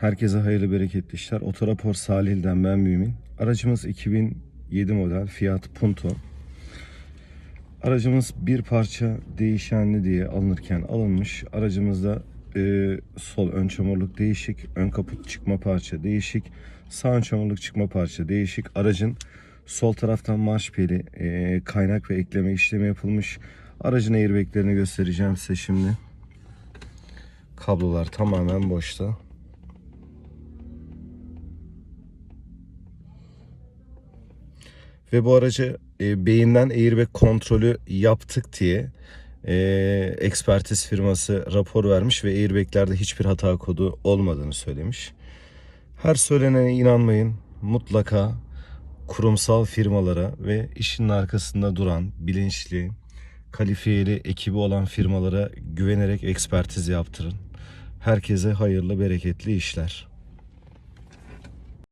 Herkese hayırlı bereketli işler. Otorapor Salih'den ben Mümin. Aracımız 2007 model Fiat Punto. Aracımız bir parça değişenli diye alınırken alınmış. Aracımızda e, sol ön çamurluk değişik, ön kaput çıkma parça değişik, sağ ön çamurluk çıkma parça değişik. Aracın sol taraftan marş pili, e, kaynak ve ekleme işlemi yapılmış. Aracın airbaglerini göstereceğim size şimdi. Kablolar tamamen boşta. Ve bu aracı e, beyinden airbag kontrolü yaptık diye e, ekspertiz firması rapor vermiş ve airbaglerde hiçbir hata kodu olmadığını söylemiş. Her söylenene inanmayın. Mutlaka kurumsal firmalara ve işin arkasında duran bilinçli, kalifiyeli ekibi olan firmalara güvenerek ekspertiz yaptırın. Herkese hayırlı, bereketli işler.